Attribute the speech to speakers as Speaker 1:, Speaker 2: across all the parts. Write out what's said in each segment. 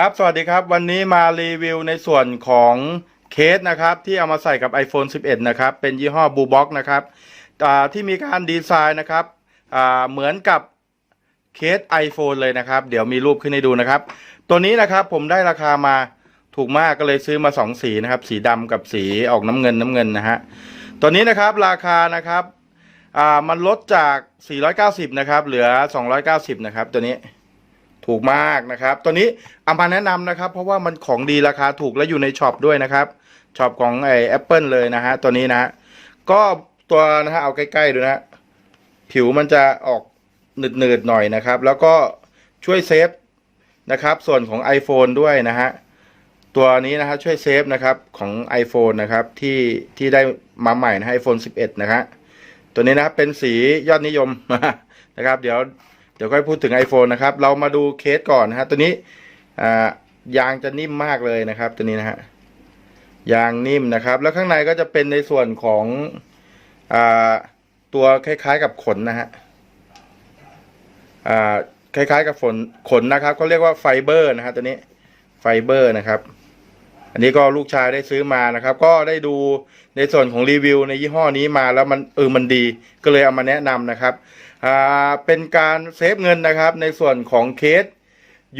Speaker 1: ครับ สวัสดีครับ วันนี้มารีวิวในส่วนของเคสนะครับ ที่เอามาใส่กับ iPhone 11 นะครับ เป็นยี่ห้อ b ู b o x นะครับที่มีการดีไซน์นะครับเหมือนกับเคส iPhone เลยนะครับ เดี๋ยวมีรูปขึ้นให้ดูนะครับ ตัวนี้นะครับผมได้ราคามาถูกมากก็เลยซื้อมา 2 สีนะครับ สีดำกับสีออกน้ำเงินน้ำเงินนะฮะตัวนี้นะครับราคานะครับมันลดจาก 490 นะครับ เหลือ 290 นะครับ ตัวนี้ ถูกมากนะครับ ตัวนี้เอามาแนะนำนะครับ เพราะว่ามันของดีราคาถูกและอยู่ในช็อปด้วยนะครับช็อปของไอแอปเปิลเลยนะฮะตัวนี้นะก็ตัวนะฮะเอาใกล้ๆดูนะผิวมันจะออกหนืดๆหน่อยนะครับ แล้วก็ช่วยเซฟนะครับ ส่วนของ iPhone ด้วยนะฮะตัวนี้นะฮะช่วยเซฟนะครับของ iPhone นะครับที่ที่ได้มาใหม่นะ iPhone 11นะฮะตัวนี้นะครับเป็นสียอดนิยมนะครับ เดี๋ยว เดี๋ยวค่อยพูดถึง iPhone นะครับ เรามาดูเคสก่อนนะฮะ ตัวนี้ยางจะนิ่มมากเลยนะครับ ตัวนี้นะฮะ ยางนิ่มนะครับ แล้วข้างในก็จะเป็นในส่วนของอตัวคล้ายๆกับขนนะฮะคล้ายๆกับฝนขนนะครับเขาเรียกว่าไฟเบอร์นะฮะตัวนี้ไฟเบอร์นะครับ อันนี้ก็ลูกชายได้ซื้อมานะครับ ก็ได้ดูในส่วนของรีวิวในยี่ห้อนี้มาแล้วมันเออมันดีก็เลยเอามาแนะนำนะครับ เป็นการเซฟเงินนะครับในส่วนของเคส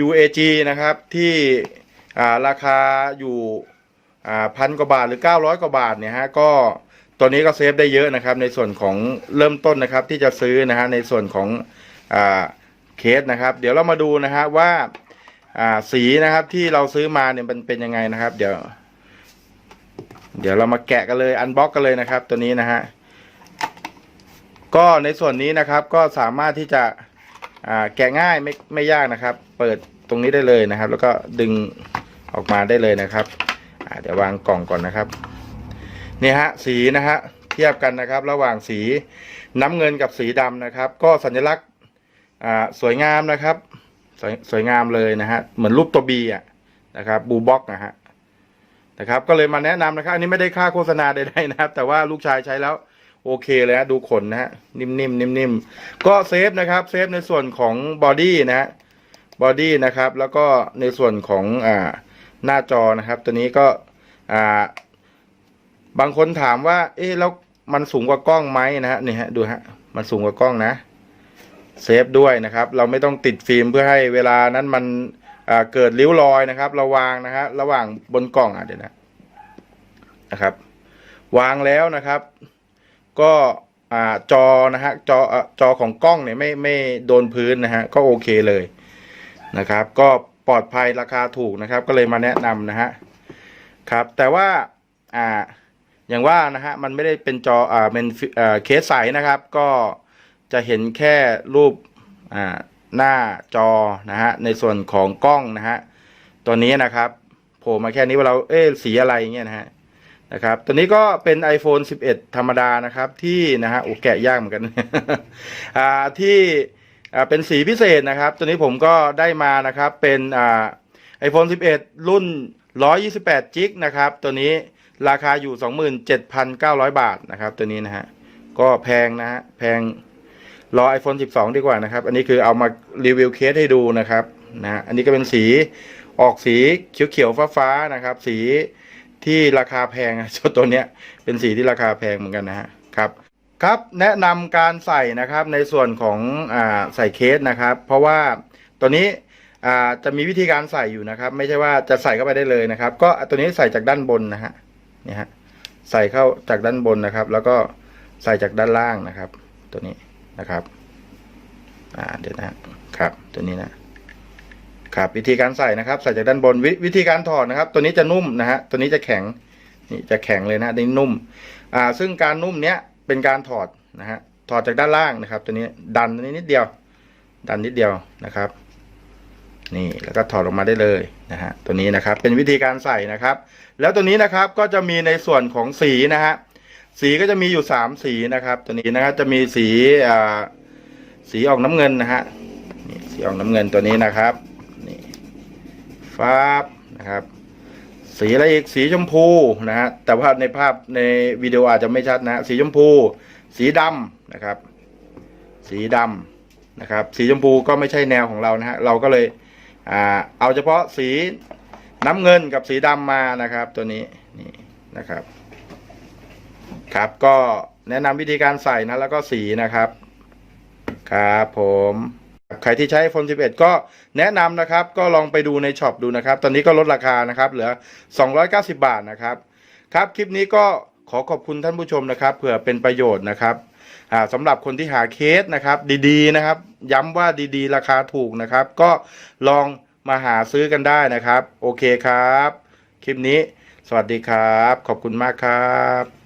Speaker 1: UAG นะครับที่าราคาอยู่พันกว่าบาทหรือ 900 กว่าบาทเนี่ยฮะก็ตัวนี้ก็เซฟได้เยอะนะครับในส่วนของเริ่มต้นนะครับที่จะซื้อนะฮะในส่วนของอเคสนะครับ เดี๋ยวเรามาดูนะฮะว่าอ่าสีนะครับที่เราซื้อมาเนี่ยมันเป็นยังไงนะครับ เดี๋ยว เดี๋ยวเรามาแกะกันเลยอันบ็อกกันเลยนะครับ ตัวนี้นะฮะ ก็ในส่วนนี้นะครับก็สามารถที่จะแกะง่ายไม่ไม่ยากนะครับ เปิดตรงนี้ได้เลยนะครับ แล้วก็ดึงออกมาได้เลยนะครับเดี๋ยววางกล่องก่อนนะครับนี่ฮะสีนะฮะเทียบกันนะครับ ระหว่างสีน้ำเงินกับสีดำนะครับ ก็สัญลักษณ์สวยงามนะครับสวยสวยงามเลยนะฮะเหมือนรูปตัวบีอะนะครับบูบ็อกนะฮะนะครับ ก็เลยมาแนะนำนะครับ อันนี้ไม่ได้ค่าโฆษณาใดๆนะครับ แต่ว่าลูกชายใช้แล้ว โอเคเลยฮะดูขนนะฮะนิ่มๆนิ่มๆก็เซฟนะครับเซฟในส่วนของบอดี้นะฮะบอดี้นะครับ แล้วก็ในส่วนของอ่าหน้าจอนะครับ ตัวนี้ก็อ่าบางคนถามว่า เอ๊ะแล้วมันสูงกว่ากล้องไหมนะฮะนี่ฮะดูฮะมันสูงกว่ากล้องนะเซฟด้วยนะครับ เราไม่ต้องติดฟิล์มเพื่อให้เวลานั้นมันอ่าเกิดริ้วรอยนะครับ ระวางนะฮะระหว่างบนกล่องอะเดี๋ยวนะนะครับ วางแล้วนะครับ ก็อ่าจอนะฮะจอจอของกล้องเนี่ยไม่ไม่โดนพื้นนะฮะก็โอเคเลยนะครับ ก็ปลอดภัยราคาถูกนะครับ ก็เลยมาแนะนำนะฮะครับ แต่ว่าอ่าอย่างว่านะฮะมันไม่ได้เป็นจออ่าเป็นอ่าเคสใสนะครับ ก็จะเห็นแค่รูปอ่าหน้าจอนะฮะในส่วนของกล้องนะฮะตัวนี้นะครับโผล่มาแค่นี้ว่าเราเอ๊สีอะไรเงี้ยนะฮะ นะครับตัวนี้ก็เป็น iPhone 11 ธรรมดานะครับ ที่นะฮะโอ้แกะยากเหมือนกัน อ่าที่อ่าเป็นสีพิเศษนะครับ ตัวนี้ผมก็ได้มานะครับเป็นอ่า iPhone 11 รุ่น 128จิกนะครับ ตัวนี้ราคาอยู่ 27,900 บาทนะครับ ตัวนี้นะฮะก็แพงนะฮะแพงรอ iPhone 12 ดีกว่านะครับ อันนี้คือเอามารีวิวเคสให้ดูนะครับนะฮะอันนี้ก็เป็นสีออกสีเขียวๆฟ้าๆนะครับ สี ที่ราคาแพงอะเจ้าตัวเนี้ยเป็นสีที่ราคาแพงเหมือนกันนะฮะครับครับแนะนำการใส่นะครับในส่วนของอ่าใส่เคสนะครับ เพราะว่าตัวนี้อ่าจะมีวิธีการใส่อยู่นะครับ ไม่ใช่ว่าจะใส่เข้าไปได้เลยนะครับ ก็ตัวนี้ใส่จากด้านบนนะฮะนี่ฮะใส่เข้าจากด้านบนนะครับ แล้วก็ใส่จากด้านล่างนะครับ ตัวนี้นะครับอ่าเดี๋ยวนะครับ ตัวนี้นะ ครับวิธีการใส่นะครับ ใส่จากด้านบนววิธีการถอดนะครับ ตัวนี้จะนุ่มนะฮะตัวนี้จะแข็งนี่จะแข็งเลยนะนี่นุ่มอ่าซึ่งการนุ่มเนี้ยเป็นการถอดนะฮะถอดจากด้านล่างนะครับ ตัวนี้ดันนิดนิดเดียว ดันนิดเดียวนะครับ นี่แล้วก็ถอดออกมาได้เลยนะฮะตัวนี้นะครับเป็นวิธีการใส่นะครับ แล้วตัวนี้นะครับก็จะมีในส่วนของสีนะฮะสีก็จะมีอยู่สามสีนะครับ ตัวนี้นะครับจะมีสีอ่าสีออกน้ำเงินนะฮะนี่สีออกน้ำเงินตัวนี้นะครับ ฟ้าบนะครับ สีอะไรอีกสีชมพูนะฮะแต่ว่าในภาพในวิดีโออาจจะไม่ชัดนะสีชมพู สีดำนะครับ สีดำนะครับ สีชมพูก็ไม่ใช่แนวของเรานะฮะเราก็เลยอ่าเอาเฉพาะสีน้ำเงินกับสีดำมานะครับ ตัวนี้นี่นะครับ ครับก็แนะนำวิธีการใส่นะแล้วก็สีนะครับ ครับผม ใครที่ใช้ iPhone 11 ก็แนะนำนะครับ ก็ลองไปดูในช็อปดูนะครับ ตอนนี้ก็ลดราคานะครับ เหลือ 290 บาทนะครับ ครับ คลิปนี้ก็ขอขอบคุณท่านผู้ชมนะครับ เผื่อเป็นประโยชน์นะครับสำหรับคนที่หาเคสนะครับ ดีๆนะครับ ย้ำว่าดีๆ ราคาถูกนะครับ ก็ลองมาหาซื้อกันได้นะครับ โอเคครับ คลิปนี้ สวัสดีครับ ขอบคุณมากครับ